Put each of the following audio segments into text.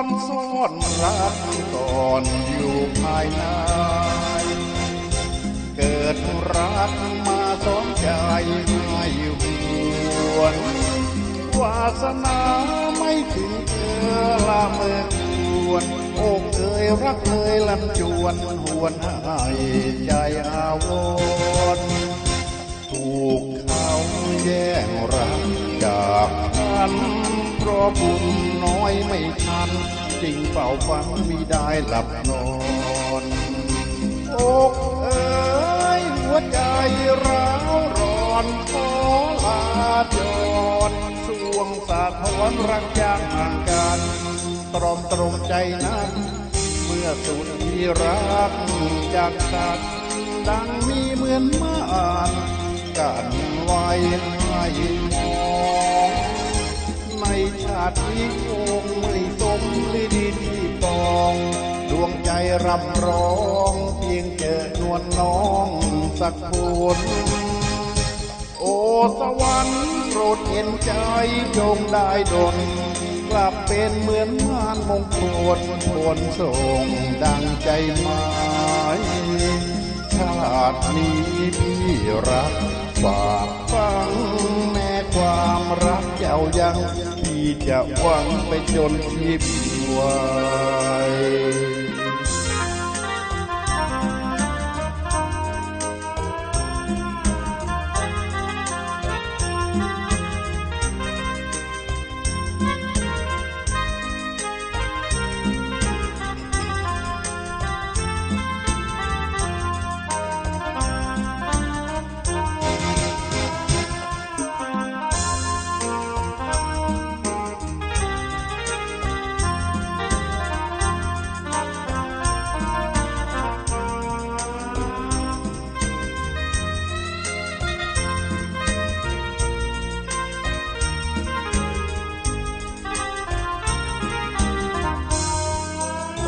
ซ้อนซ่อนรักก่อนอยู่ภายใน เกิดรักมาสองใจให้หวนวาสนาไม่ถึงเธอละเมื่อควรอ้เคยรักเลยลำจวนหวนให้ใจอาวรถูกเขาแย่งรักจากฉัน เพราะบุญน้อยไม่ทันจริงเฝ้าฝันมิได้หลับนอนอกเอ้ยหัวใจร้าวร้อนขอลาจรสวงสาทวนรักยางห่างกันตรอมตรมใจนั้น เมื่อสุดที่รักจากสัตดังมีเหมือนมาอ่านกันไว้ให้ ชาตินี้คงไม่สมลิดีที่ปอง ดวงใจรำร้อง เพียงเจอนวลน้องสักคนโอ้สวรรค์โปรดเห็นใจจงได้ดลกลับเป็นเหมือนมานมงคลผลส่งดังใจหมายชาตินี้พี่รักฝากฟัง รักเจ้ายังพี่จะหวังไปจนชีพวาย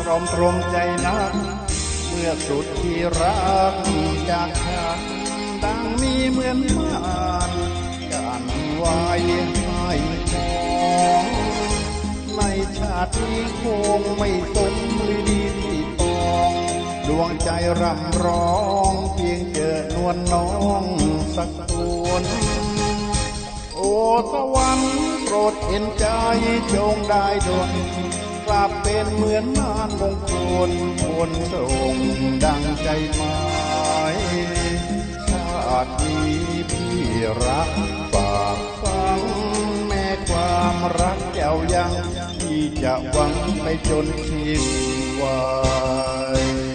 รอมตรมใจนัก เมื่อสุดที่รักจากฉันดังมีเหมือนม่านกันไว้ให้มองในชาตินี้คงไม่สมฤดีที่ปองดวงใจรำร้องเพียงเจอนวลน้องสักคนโอ้สวรรค์โปรดเห็นใจจงได้ดล กลับเป็นเหมือนมานมงคลคนตรงดังใจหมายชาตินี้พี่รักฝากฟัง แม่ความรักเจ้ายัง ที่จะหวังไปจนชีวิตวาย